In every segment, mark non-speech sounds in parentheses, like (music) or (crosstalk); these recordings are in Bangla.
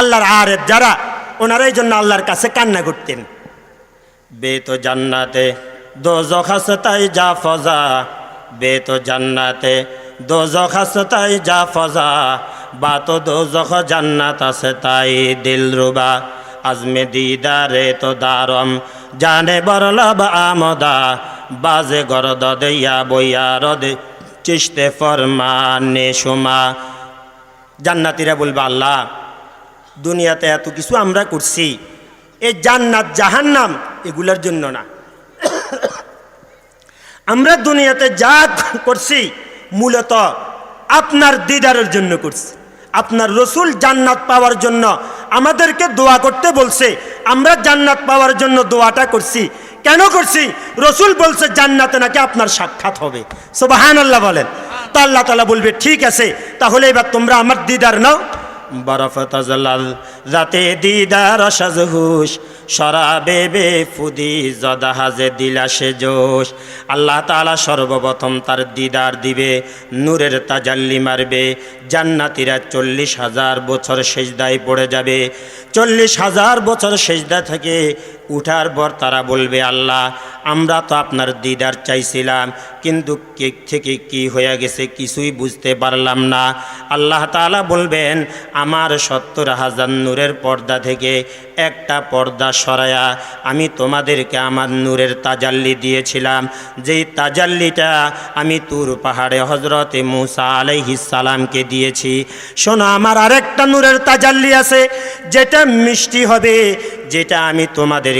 আল্লাহর আরেফ যারা ওনারা এই জন্য আল্লাহর কাছে কান্না করতেন। বে তো জান্নাতে দোজখ তাই যা ফজা। বে তো জান্নাতে দোজখ তাই যা ফজা। বা তো দোজখ জান্নাত আছে তাই দিল রুবা আজমে দিদারে তো দারম, জানে বরলব আমদা। বাজে গরদ দেয়া বইয়া রদে চিস্তে ফরমানে সুমা। জান্নাতিরা বলবে, আল্লাহ দুনিয়াতে এত কিছু আমরা করছি। এই জান্নাত, জাহান্নাম এগুলার জন্য না। আমরা দুনিয়াতে যা করছি, মূলত আপনার দিদারের জন্য করছি। আপনার রসুল জান্নাত পাওয়ার জন্য আমাদেরকে দোয়া করতে বলছে, আমরা জান্নাত পাওয়ার জন্য দোয়াটা করছি। কেন করছি? রসুল বলছে, জান্নাতে নাকি আপনার সাক্ষাৎ হবে। সোবাহান আল্লাহ বলেন। তা আল্লাহ তালা বলবে, ঠিক আছে, তাহলে এবার তোমরা আমার দিদার নাও। বরফ তাজলাল, রাতে দিদার সাজহুশ সরা বে ফুদি জদাহাজে দিলাসে জোশ। আল্লাহ তালা সর্বপ্রথম তার দিদার দিবে, নূরের তাজাল্লি মারবে, জান্নাতিরা চল্লিশ হাজার বছর সেজদায় পড়ে যাবে। চল্লিশ হাজার বছর সেজদা থেকে উঠার পর তারা বলবে, আল্লাহ, আমরা তো আপনার দিদার চাইছিলাম, কিন্তু কেক থেকে কি হয়ে গেছে কিছুই বুঝতে পারলাম না। আল্লাহ তাআলা বলবেন, আমার সত্তর হাজার নূরের পর্দা থেকে একটা পর্দা সরায়া আমি তোমাদেরকে আমার নূরের তাজাল্লি দিয়েছিলাম। যেই তাজাল্লিটা আমি তুর পাহাড়ে হজরতে মুসা সালামকে দিয়েছি। শোনো, আমার আরেকটা নূরের তাজাল্লি আছে, যেটা মিষ্টি হবে, যেটা আমি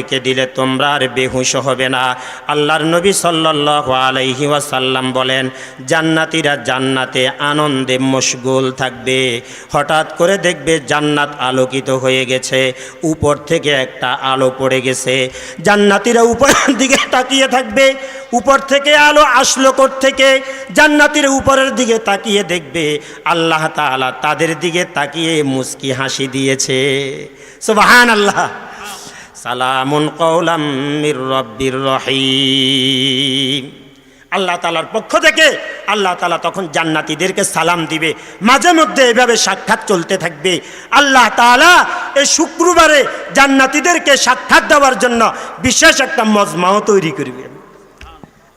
তোমাদেরকে দিলে তোমরা আর বেহুশ হবে না। আল্লাহর নবী সাল্লাহ আলাইহি ওয়াসাল্লাম বলেন, জান্নাতিরা জান্নাতে আনন্দে মশগুল থাকবে। হঠাৎ করে দেখবে জান্নাত আলোকিত হয়ে গেছে, উপর থেকে একটা আলো পড়ে গেছে। জান্নাতিরা উপরের দিকে তাকিয়ে থাকবে, উপর থেকে আলো আসলো থেকে জান্নাতির উপরের দিকে তাকিয়ে দেখবে, আল্লাহ তাআলা তাদের দিকে তাকিয়ে মুস্কি হাসি দিয়েছে। সুবহান আল্লাহ সালামুন কৌলাম মির রব্বির রহিম। আল্লাহ তালার পক্ষ থেকে আল্লাহ তালা তখন জান্নাতিদেরকে সালাম দিবে। মাঝে মধ্যে এভাবে সাক্ষাৎ চলতে থাকবে। আল্লাহ তালা এই শুক্রবারে জান্নাতিদেরকে সাক্ষাৎ দেওয়ার জন্য বিশেষ একটা মজমাও তৈরি করবে।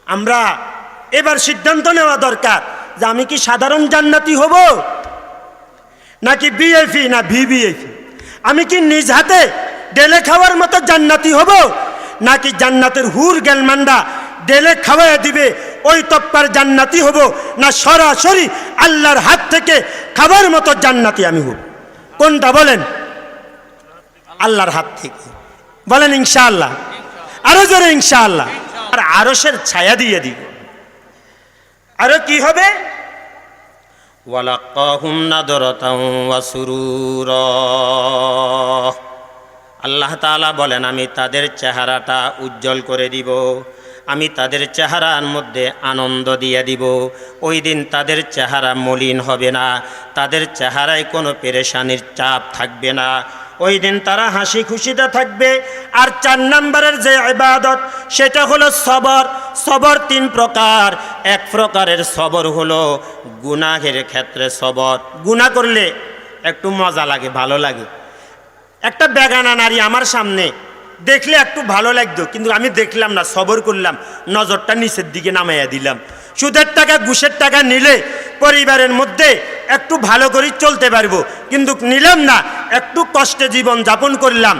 আমরা এবার সিদ্ধান্ত নেওয়া দরকার যে আমি কি সাধারণ জান্নাতি হব? নাকি বিএফি না ভিবিএফি আমি কি নিজ হাতে ডেলে খাওয়ার মতো জান্নাতি হব? নাকি জান্নাতের হুর গেলমান্ডা ডেলে খাওয়াইয়া দিবে, ওই তপ্পার জান্নাতি হব? না সরাসরি আল্লাহর হাত থেকে খাবার মতো জান্নাতি আমি হব? কোনটা বলেন? আল্লাহর হাত থেকে। বলেন ইনশাআল্লাহ। আরও জোরে ইনশাআল্লাহ। আর আরসের ছায়া দিয়ে দিব। আরও কি হবে? ওয়ালাকাহুম নাদরাতাও ওয়া সুরুরা। আল্লাহ তাআলা বলেন, আমি তাদের চেহারাটা উজ্জ্বল করে দিব। আমি তাদের চেহারার মধ্যে আনন্দ দিয়ে দিব। ওই দিন তাদের চেহারা মলিন হবে না। তাদের চেহারায় কোনো পেরেশানির চাপ থাকবে না। ওই দিন তারা হাসি খুশিতে থাকবে। আর চার নম্বরের যে ইবাদত, সেটা হলো সবর। সবর তিন প্রকার। এক প্রকারের সবর হলো গুনাহের ক্ষেত্রে সবর। গুনাহ করলে একটু মজা লাগে, ভালো লাগে। একটা বেগানা নারী আমার সামনে দেখলে একটু ভালো লাগতো, কিন্তু আমি দেখলাম না, সবর করলাম, নজরটা নিচের দিকে নামাইয়া দিলাম। সুদের টাকা, ঘুষের টাকা নিলে পরিবারের মধ্যে একটু ভালো করে চলতে পারব, কিন্তু নিলাম না, একটু কষ্টে জীবন যাপন করলাম।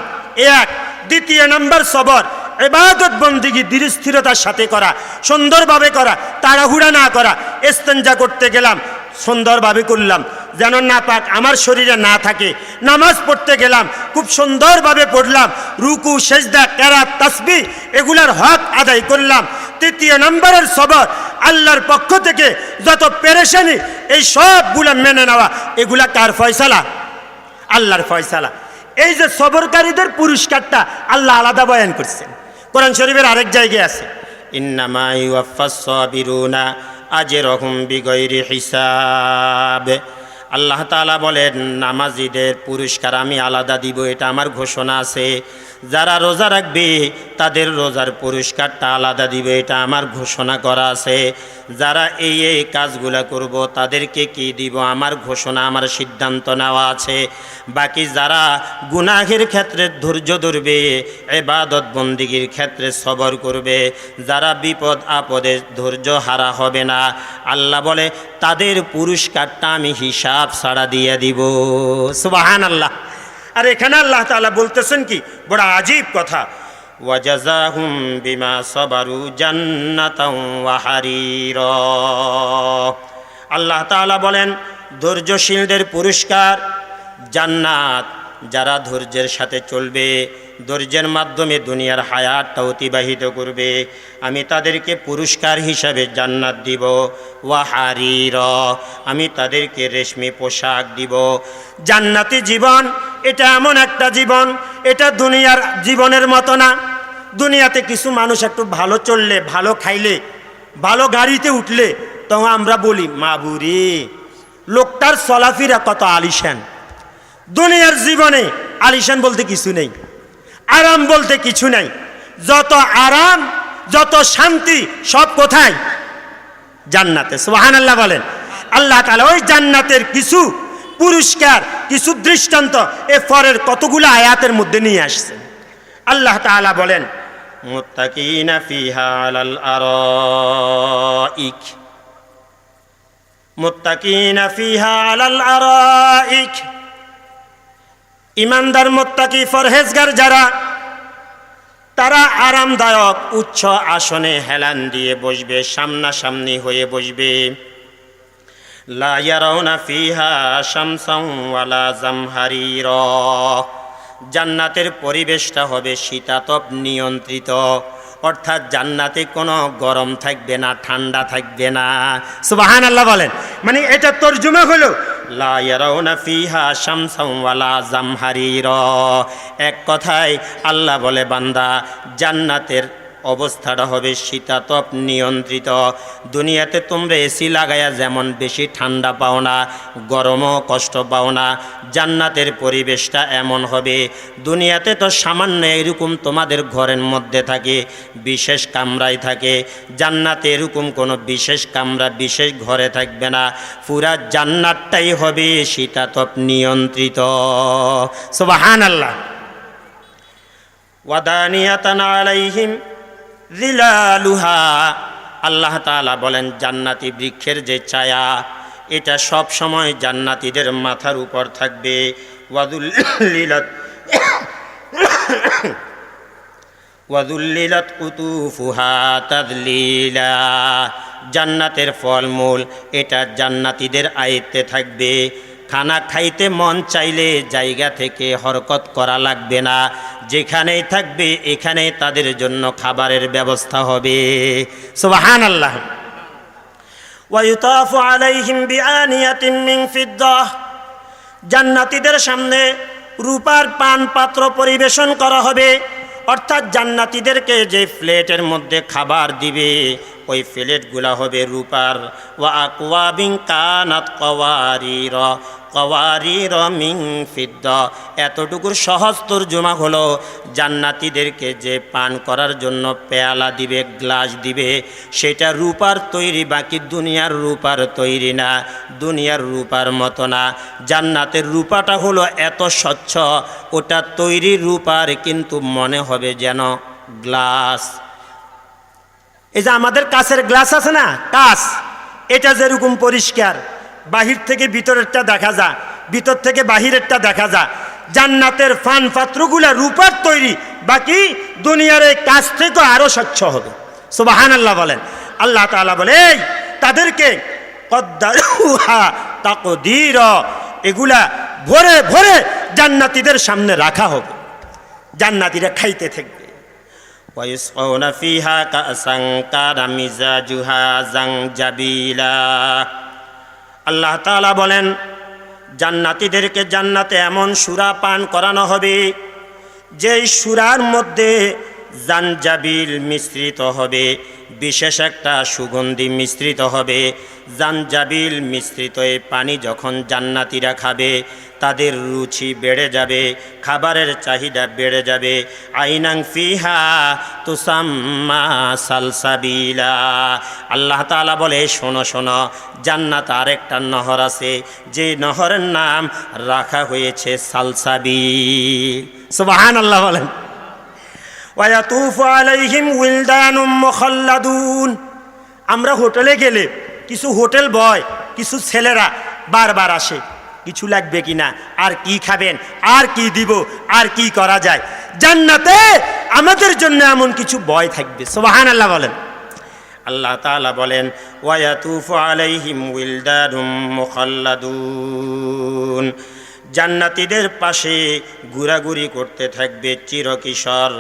এক, দ্বিতীয় নম্বর সবর, এবাদত বন্দিগি ধীর স্থিরতার সাথে করা, সুন্দরভাবে করা, তাড়াহুড়া না করা, এস্তেঞ্জা করতে গেলাম, সুন্দরভাবে করলাম। যেন না পাক আমার শরীরে না থাকে। নামাজ পড়তে গেলাম, খুব সুন্দরভাবে পড়লাম, রুকু, সেজদা কেরাত তাসবি এগুলার হক আদায় করলাম। তৃতীয় নম্বরের সবর, আল্লাহর পক্ষ থেকে যত পেরেশানি, এই সবগুলা মেনে নেওয়া, এগুলা কার ফয়সালা? আল্লাহর ফয়সালা। এই যে সবরকারীদের পুরস্কারটা আল্লাহ আলাদা বয়ান করছেন। কোরআন শরীফের আরেক জায়গায় আছে, ইন্নামা ইউয়াফাস সাবিরুনা আজরহুম বিগৈরি হিসাব। আল্লাহ তালা বলেন নামাজিদের পুরস্কার আমি আলাদা দিব এটা আমার ঘোষণা আছে। যারা রোজা রাখবে, তাদের রোজার পুরস্কারটা আলাদা দিবে, এটা আমার ঘোষণা করা আছে। যারা এই এই কাজগুলা করব, তাদেরকে কি দিব? আমার ঘোষণা, আমার সিদ্ধান্ত নেওয়া আছে। বাকি যারা গুনাহের ক্ষেত্রে ধৈর্য ধরবে, এবাদত বন্দিগির ক্ষেত্রে সবর করবে। যারা বিপদ আপদে ধৈর্য হারা হবে না, আল্লাহ বলে, তাদের পুরস্কারটা আমি হিসাব ছাড়া দিয়ে দিব। সুবাহান আল্লাহ আর এখানে আল্লাহ তালা বলতেছেন কি? বড় আজীব কথা। ওয়াজাজাহুম বিমা সবারু জান্নাতাও ওয়া হারিরা। আল্লাহ তালা বলেন, ধৈর্যশীলদের পুরস্কার জান্নাত। যারা ধৈর্যের সাথে চলবে, ধৈর্যের মাধ্যমে দুনিয়ার হায়াতটা অতিবাহিত করবে, আমি তাদেরকে পুরস্কার হিসাবে জান্নাত দিব। ওয়াহারির, আমি তাদেরকে রেশমি পোশাক দিব। জান্নাতি জীবন, এটা এমন একটা জীবন, এটা দুনিয়ার জীবনের মতো না। দুনিয়াতে কিছু মানুষ একটু ভালো চললে, ভালো খাইলে, ভালো গাড়িতে উঠলে তখন আমরা বলি, মাবুরি, লোকটার চলাফেরা কত আলিশান। দুনিয়ার জীবনে আলিশান বলতে কিছু নেই, আরাম বলতে কিছু নাই। যত আরাম, যত শান্তি, সব কোথায়? জান্নাতে। সোহান আল্লাহ বলেন, আল্লাহ তাআলা ওই জান্নাতের কিছু পুরস্কার, কিছু দৃষ্টান্ত এ পরের কতগুলো আয়াতের মধ্যে নিয়ে আসছে। আল্লাহ তাআলা বলেন, মুত্তাকিনা ফিহা আলাল আরাইক। মুত্তাকিনা ফিহা আলাল আরাইক। ইমানদার মুত্তাকি ফরহেজগার যারা, তারা আরামদায়ক উচ্চ আসনে হেলান দিয়ে বসবে, সামনাসামনি হয়ে বসবে। জান্নাতের পরিবেশটা হবে শীতাতপ নিয়ন্ত্রিত। অর্থাৎ জান্নাতে কোনো গরম থাকবে না, ঠান্ডা থাকবে না। সুবাহান আল্লাহ বলেন। মানে এটা তর্জমা হলো লা এক কথায় আল্লাহ বলে বান্দা জান্নাতের অবস্থাটা হবে শীতাতপ নিয়ন্ত্রিত। দুনিয়াতে তোমরা এসি লাগাইয়া যেমন বেশি ঠান্ডা পাও না, গরমও কষ্ট পাও না, জান্নাতের পরিবেশটা এমন হবে। দুনিয়াতে তো সামান্য এরকম তোমাদের ঘরের মধ্যে থাকে, বিশেষ কামরায় থাকে। জান্নাতে এরকম কোনো বিশেষ কামরা, বিশেষ ঘরে থাকবে না। পুরা জান্নাতটাই হবে শীতাতপ নিয়ন্ত্রিত। সুবাহান আল্লাহ ওয়াদানিয়াতান আলাইহিম জিলালুহা আল্লাহ তাআলা বলেন, জান্নাতি বৃক্ষের যে ছায়া, এটা সব সময় জান্নাতীদের মাথার উপর থাকবে। ওয়াদুল্লিলাত (coughs) ওয়াদুল্লিলাত কুতুফুহা জান্নাতের ফলমূল এটা জান্নাতীদের আয়ত্তে থাকবে। খানা খাইতে মন চাইলে জায়গা থেকে হরকত করা লাগবে না। যেখানেই থাকবে, এখানেই তাদের জন্য খাবারের ব্যবস্থা হবে। সুবাহান আল্লাহ ওয়ায়ুতাফু আলাইহিম বিআনিয়াতিন মিন ফিদ্দাহ। জান্নাতীদের সামনে রূপার পান পাত্র পরিবেশন করা হবে। অর্থাৎ জান্নাতীদেরকে যে প্লেটের মধ্যে খাবার দিবে ওই প্লেটগুলা হবে রূপার। ওয়া আকওয়াবিন কানাত কওয়ারির কওয়ারির মিন ফিদ্দা। এতটুকুর সহজ তর্জমা হলো, জান্নাতীদেরকে যে পান করার জন্য পেয়ালা দিবে, গ্লাস দিবে, সেটা রূপার তৈরি, বাকি দুনিয়ার রূপার তৈরি না, দুনিয়ার রূপার মতো না। জান্নাতের রূপাটা হলো এত স্বচ্ছ, ওটা তৈরি রূপার, কিন্তু মনে হবে যেন গ্লাস। এই যে আমাদের কাছের গ্লাস আছে না, কাঁচ, এটা যেরকম পরিষ্কার, বাহির থেকে ভিতরেরটা দেখা যায় ভিতর থেকে বাহিরেরটা দেখা যায় জান্নাতের ফান পাত্রগুলা রূপার তৈরি, বাকি দুনিয়ার এই কাজ থেকে আরও স্বচ্ছ হবে। সুবাহান আল্লাহ বলেন। আল্লাহ তাআলা বলে, এই, তাদেরকে কদ্দারুহা তাকদীর, এগুলা ভরে ভরে জান্নাতীদের সামনে রাখা হবে। জান্নাতীরা খাইতে থাকবে। ويسقون فيها كأسا كان مزاجها زنجبيلا আল্লাহ তাআলা বলেন জান্নাতীদেরকে জান্নাতে এমন সুরা পান করানো হবে যেই সুরার মধ্যে জানজাবিল মিশ্রিত হবে বিশেষ একটা সুগন্ধি মিশ্রিত হবে জানজাবিল মিশ্রিত এই পানি যখন জান্নাতিরা খাবে তাদের রুচি বেড়ে যাবে, খাবারের চাহিদা বেড়ে যাবে। আইনাং ফিহা তুসাম্মা সালসাবিলা। আল্লাহ তাআলা বলে, শোনো শোনো, জান্নাত আরেকটা নহর আছে, যে নহরের নাম রাখা হয়েছে সালসাবি সুবাহান আল্লাহ বলেন আলাইহিম আমরা হোটেলে গেলে কিছু হোটেল বয়, কিছু ছেলেরা বারবার আসে। কিছু লাগবে কি না? আর কি খাবেন? আর কি দিব? আর কি করা যায়? জান্নাতে আমাদের জন্য এমন কিছু বয় থাকবে। সোহান আল্লাহ বলেন। আল্লাহ তালা বলেন ওয়াতুফ আলাইহিম উইলদারুম মুখাল্লাদুন। জান্নাতীদের পাশে ঘোরাঘুরি করতে থাকবে চিরকিশোর।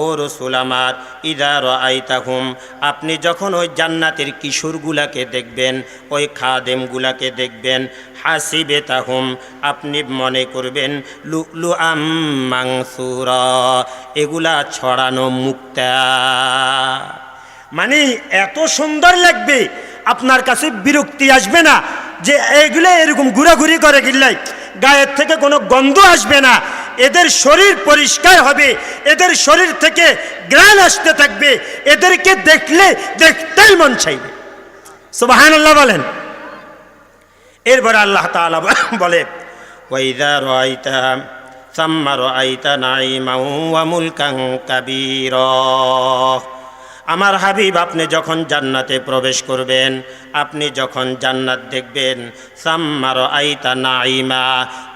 ও রসুল আমার ইদার আইতাহুম আপনি যখন ওই জান্নাতের কিশোরগুলাকে দেখবেন, ওই খাদেমগুলাকে দেখবেন হাসিবে তাহুম আপনি মনে করবেন লু লু আম মাংসুর, এগুলা ছড়ানো মুক্তা। মানে এত সুন্দর লাগবে, আপনার কাছে বিরক্তি আসবে না যে এগুলো এরকম ঘোরাঘুরি করে গিল্লাই। গায়ের থেকে কোনো গন্ধ আসবে না। এদের শরীর পরিষ্কার হবে, এদের শরীর থেকে গ্রান আসতে থাকবে, এদেরকে দেখলে দেখতেই মন চাইবে। সুবাহান আল্লাহ বলেন। এরপরে আল্লাহ তাআলা বলে ওয়াইদা রাইতা সাম্মা রাইতা নাইমাউ ওয়া মুলকান কাবীরা। আমার হাবিব, আপনি যখন জান্নাতে প্রবেশ করবেন, আপনি যখন জান্নাত দেখবেন সাম্মার আইতা নাইমা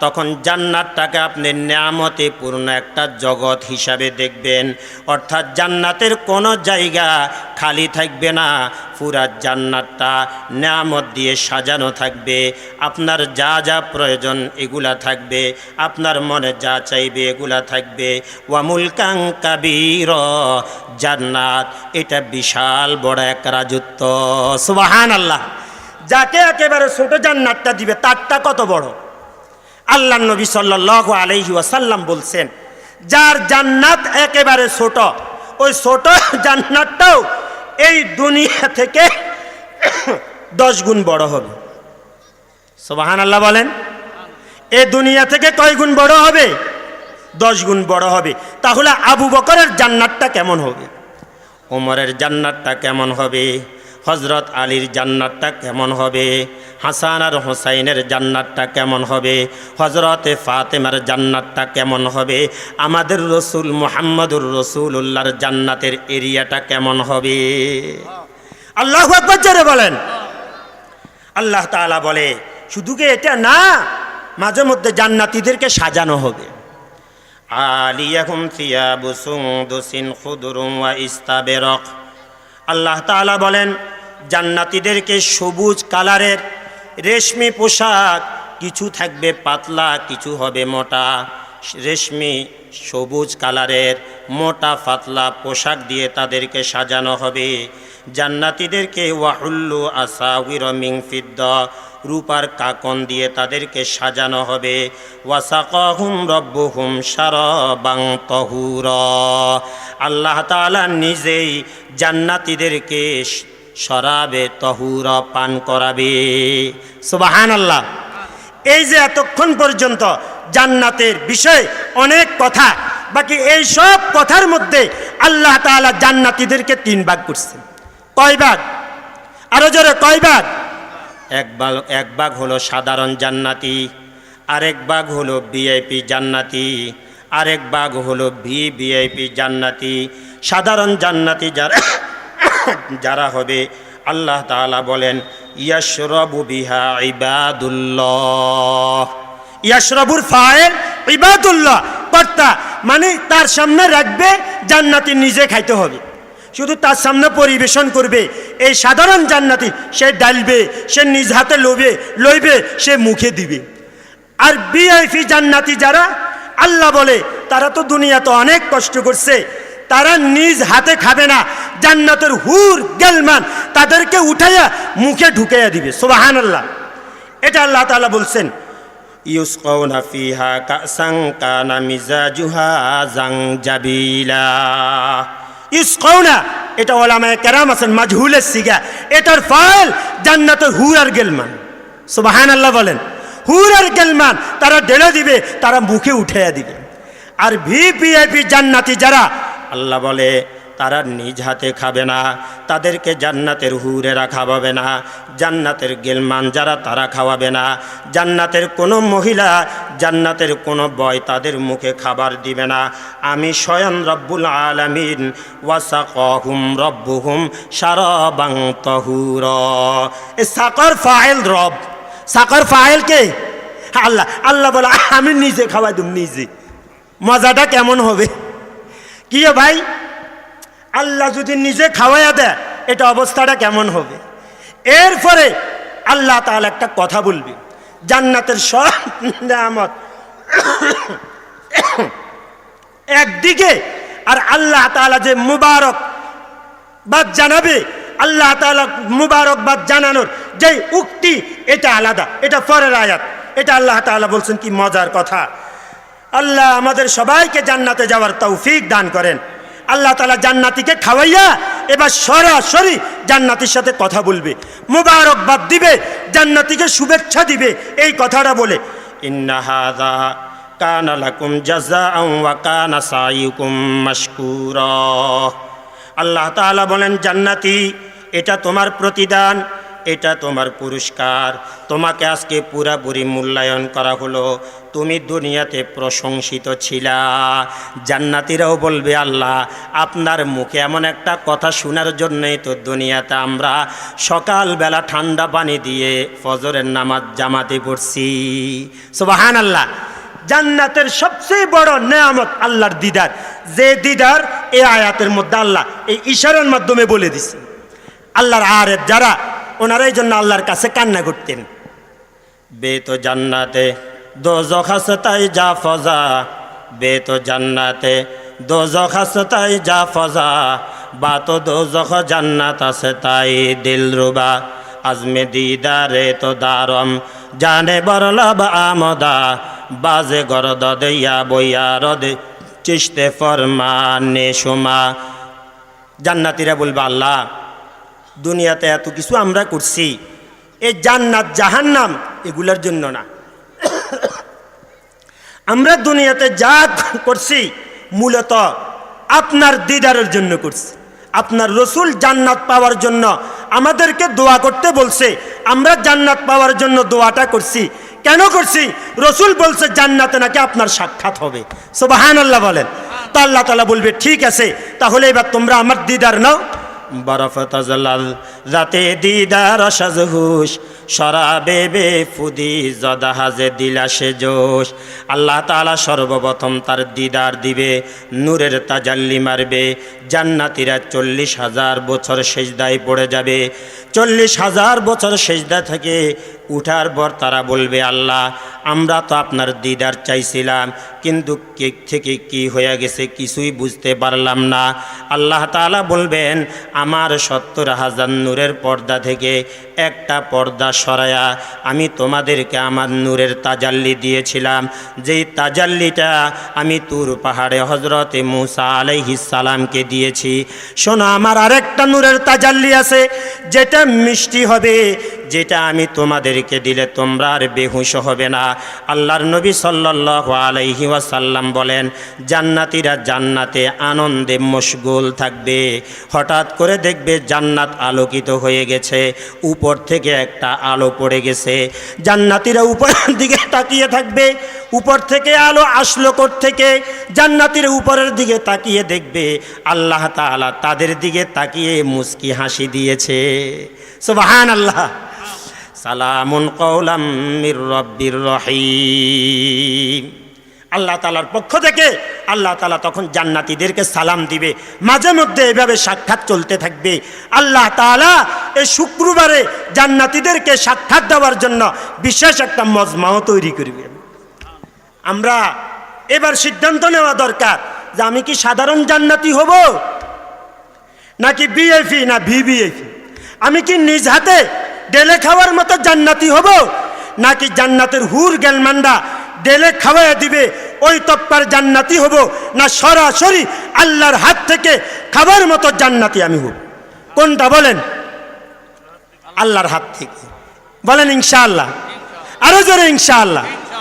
তখন জান্নাতটাকে আপনি নিয়ামতে পূর্ণ একটা জগৎ হিসাবে দেখবেন। অর্থাৎ জান্নাতের কোনো জায়গা খালি থাকবে না। পুরা জান্নাতটা নিয়ামত দিয়ে সাজানো থাকবে। আপনার যা যা প্রয়োজন এগুলা থাকবে। আপনার মনে যা চাইবে এগুলা থাকবে। ওয়ামুল কাং কাবির, জান্নাত, এটা বিশাল বড় এক রাজত্ব। সুবাহান আল্লাহ যাকে একেবারে ছোট জান্নাতটা দিবে, তারটা কত বড়? আল্লাহ নবী সাল্লাহ আলহি ওয়াসাল্লাম বলছেন, যার জান্নাত একেবারে ছোট, ওই ছোট জান্নাতটাও এই দুনিয়া থেকে দশ গুণ বড় হবে। সোবাহান আল্লাহ বলেন। এ দুনিয়া থেকে কয় গুণ বড় হবে? দশ গুণ বড় হবে। তাহলে আবু বকরের জান্নাতটা কেমন হবে? ওমরের জান্নাতটা কেমন হবে? হজরত আলীর জান্নাতটা কেমন হবে? হাসান আর হোসাইনের জান্নাতটা কেমন হবে? হজরতে ফাতেমার জান্নাতটা কেমন হবে? আমাদের রসুল মোহাম্মদুর রসুল্লাহর জান্নাতের এরিয়াটা কেমন হবে? আল্লাহ আকবর বলেন। আল্লাহ তাআলা বলে, শুধু কি এটা না, মাঝে মধ্যে জান্নাতীদেরকে সাজানো হবে। আলিয়াহুম থিয়াবু সুন্দুসিন খুদরুম ওয়া ইস্তাবেরক। আল্লাহ তালা বলেন, জান্নাতিদেরকে সবুজ কালারের রেশমি পোশাক, কিছু থাকবে পাতলা, কিছু হবে মোটা। রেশমি সবুজ কালারের মোটা পাতলা পোশাক দিয়ে তাদেরকে সাজানো হবে। জান্নাতিদেরকে ওয়াহুল্লু উইরমিং ফিদ্দ রূপার কাকন দিয়ে তাদেরকে সাজানো হবে। ওয়াসাকহুম রব্বুহুম সারবাং তহুর। আল্লাহ তাআলা নিজেই জান্নাতীদেরকে সরাবে তহুর পান করাবে। সুবাহান আল্লাহ এই যে এতক্ষণ পর্যন্ত জান্নাতের বিষয়ে অনেক কথা, বাকি এই সব কথার মধ্যে আল্লাহ তাআলা জান্নাতীদেরকে তিন ভাগ করছেন। কয় ভাগ? আরও জোরে কয় ভাগ? এক ভাগ এক ভাগ হলো সাধারণ জান্নাতি, আরেক ভাগ হলো ভিআইপি জান্নাতি, আরেক ভাগ হলো ভি ভিআইপি জান্নাতি। সাধারণ জান্নাতি যারা যারা হবে, আল্লাহ তাআলা বলেন, ইয়াশরাবু বিহা ইবাদুল্লাহ। ইয়াশরাবুর ফায়েল ইবাদুল্লাহ। কর্তা মানে তার সামনে রাখবে, জান্নাতি নিজে খাইতে হবে। শুধু তার সামনে পরিবেশন করবে, এই সাধারণ জান্নাতি সে ডালবে, সে নিজ হাতে লোবে লইবে, সে মুখে দিবে। আর বিআইপি জান্নাতি যারা, আল্লাহ বলে, তারা তো দুনিয়াতে অনেক কষ্ট করছে, তারা নিজ হাতে খাবে না। জান্নাতের হুর, গেলমান, তাদেরকে উঠাইয়া মুখে ঢুকাইয়া দিবে। সোবাহান আল্লাহ এটা আল্লাহ তাআলা বলছেন, ইউসকাউনা ফিহা কাসাং কানা মিজাজুহা জাংজাবিলা ইউসকাউনা এটা ওলামায় কেরাম আছেন, মাজহুলের সিগা। এটার ফল জান্নাতের হুর আর গেলমান। সুবাহান আল্লাহ বলেন, হুর আর গেলমান, তারা ঢেলে দিবে, তারা মুখে উঠাইয়া দিবে। আর ভিপিআইপি জান্নাতি যারা, আল্লাহ বলে তারা নিজ হাতে খাবে না, তাদেরকে জান্নাতের হুরেরা খাওয়াবে না। জান্নাতের গেলমান যারা, তারা খাওয়াবে না। জান্নাতের কোনো মহিলা, জান্নাতের কোনো বয় তাদের মুখে খাবার দিবে না। আমি স্বয়ং রব্বুল আলমিন, ওয়াসাকহুম রব্বুহুম সারবাং তহুর। সাকর ফাইল রব। সাকর ফাইল কে? আল্লাহ আল্লাহ বলে, আমি নিজে খাওয়াই দুম নিজে। মজাটা কেমন হবে? কি ভাই? আল্লাহ যদি নিজে খাওয়াইয়া দেয়, এটা অবস্থাটা কেমন হবে? এরপরে আল্লাহ তাহলে একটা কথা বলবি। জান্নাতের সব একদিকে আর আল্লাহ তাআলা যে মুবারক বাদ জানাবে, আল্লাহ তাআলা মুবারকবাদ জানানোর যে উক্তি, এটা আলাদা, এটা পরের আয়াত। এটা আল্লাহ তাআলা বলছেন কি মজার কথা। আল্লাহ আমাদের সবাইকে জান্নাতে যাওয়ার তৌফিক দান করেন। আল্লাহ তালা জান্নাতিকে খাওয়াইয়া এবার সরাসরি জান্নাতির সাথে কথা বলবে, মুবারকবাদ দিবে, জান্নাতিকে শুভেচ্ছা দিবে, এই কথাটা বলে কানা লাকুম মাশকুরা। আল্লাহ বলেন, জান্নাতি, এটা তোমার প্রতিদান। এটা তোমার পুরস্কার। তোমাকে আজকে পুরাপুরি মূল্যায়ন করা হলো। তুমি দুনিয়াতে প্রশংসিত ছিলা। জান্নাতিরাও বলবে, আল্লাহ, আপনার মুখে এমন একটা কথা শোনার জন্যই তো দুনিয়াতে আমরা সকালবেলা ঠান্ডা পানি দিয়ে ফজরের নামাজ জামাতে পড়ছি। সুবাহান আল্লাহ জান্নাতের সবচেয়ে বড় নেয়ামত আল্লাহর দিদার। যে দিদার এ আয়াতের মধ্যে আল্লাহ এই ইশারার মাধ্যমে বলে দিছে। আল্লাহর আরেফ যারা ওনারা এই জন্য আল্লাহর কাছে কান্না করতেন। বে তো জান্নাতে দো জখাস তাই যা ফজা। বে তো জান্নাতে দো জখাস তাই যা ফজা। বা তো দোজখ জান্নাত আছে তাই দিল রুবা আজমে দিদারে তো দারম, জানে বরলব আমদা। বাজে গরদ দেয়া বইয়া রদে চিস্তে ফরমানে সোমা। জান্নাতিরা বলবে, আল্লাহ দুনিয়াতে এত কিছু আমরা করছি। এই জান্নাত, জাহান্নাম, এগুলার জন্য না। আমরা দুনিয়াতে যা করছি, মূলত আপনার দিদারের জন্য করছি। আপনার রসুল জান্নাত পাওয়ার জন্য আমাদেরকে দোয়া করতে বলছে, আমরা জান্নাত পাওয়ার জন্য দোয়াটা করছি। কেন করছি? রসুল বলছে, জান্নাতে নাকি আপনার সাক্ষাৎ হবে। সোবাহান আল্লাহ বলেন। তা আল্লাহ তালা বলবে, ঠিক আছে, তাহলে এবার তোমরা আমার দিদার নাও। বরফ তজলাল, রাতে দিদার সাজহুশ সরাবে বে ফুদি জদাহাজে দিলাসে জোশ। আল্লাহ তালা সর্বপ্রথম তার দিদার দিবে, নূরের তাজাল্লি মারবে, জান্নাতিরা চল্লিশ হাজার বছর সেজদায় পড়ে যাবে। চল্লিশ হাজার বছর সেজদা থেকে উঠার পর তারা বলবে, আল্লাহ, আমরা তো আপনার দিদার চাইছিলাম, কিন্তু কেক থেকে কি হয়ে গেছে কিছুই বুঝতে পারলাম না। আল্লাহ তাআলা বলবেন, আমার সত্তর হাজার নূরের পর্দা থেকে একটা পর্দা সরায়া আমি তোমাদেরকে আমার নূরের তাজাল্লি দিয়েছিলাম। যেই তাজাল্লিটা আমি তুর পাহাড়ে হজরতে মুসা আলাইহিস সালামকে দিয়েছি। শোনো, আমার আরেকটা নূরের তাজাল্লি আছে, যেটা মিষ্টি হবে, যেটা আমি তোমাদেরকে দিলে তোমরা আর বেহুশ হবে না। আল্লাহর নবী সাল্লাল্লাহু আলাইহি ওয়াসাল্লাম বলেন, জান্নাতীরা জান্নাতে আনন্দে মশগুল থাকবে। হঠাৎ করে দেখবে জান্নাত আলোকিত হয়ে গেছে, উপর থেকে একটা আলো পড়ে গেছে। জান্নাতীরা উপরের দিকে তাকিয়ে থাকবে উপর থেকে আলো আসলো থেকে জান্নাতির উপরের দিকে তাকিয়ে দেখবে আল্লাহ তাআলা তাদের দিকে তাকিয়ে মুস্কি হাসি দিয়েছে। সুবহান আল্লাহ সালামুন কৌলাম মির রব্বির আল্লাহ তালার পক্ষ থেকে আল্লাহ তালা তখন জান্নাতিদেরকে সালাম দিবে। মাঝে মধ্যে এভাবে সাক্ষাৎ চলতে থাকবে। আল্লাহ তালা এই শুক্রবারে জান্নাতিদেরকে সাক্ষাৎ দেওয়ার জন্য বিশেষ একটা মজমাও তৈরি করবে। আমরা এবার সিদ্ধান্ত নেওয়া দরকার যে আমি কি সাধারণ জান্নাতি হব? নাকি বিএফি না ভিবিএফি আমি কি নিজ হাতে ডেলে খাওয়ার মতো জান্নাতি হব? নাকি জান্নাতের হুর গেলমান্ডা ডেলে খাওয়াইয়া দিবে ওই তপ্পার জান্নাতি হব? না সরাসরি আল্লাহর হাত থেকে খাবার মতো জান্নাতি আমি হব? কোনটা বলেন? আল্লাহর হাত থেকে। বলেন ইনশাআল্লাহ। আরও জোরে ইনশাআল্লাহ।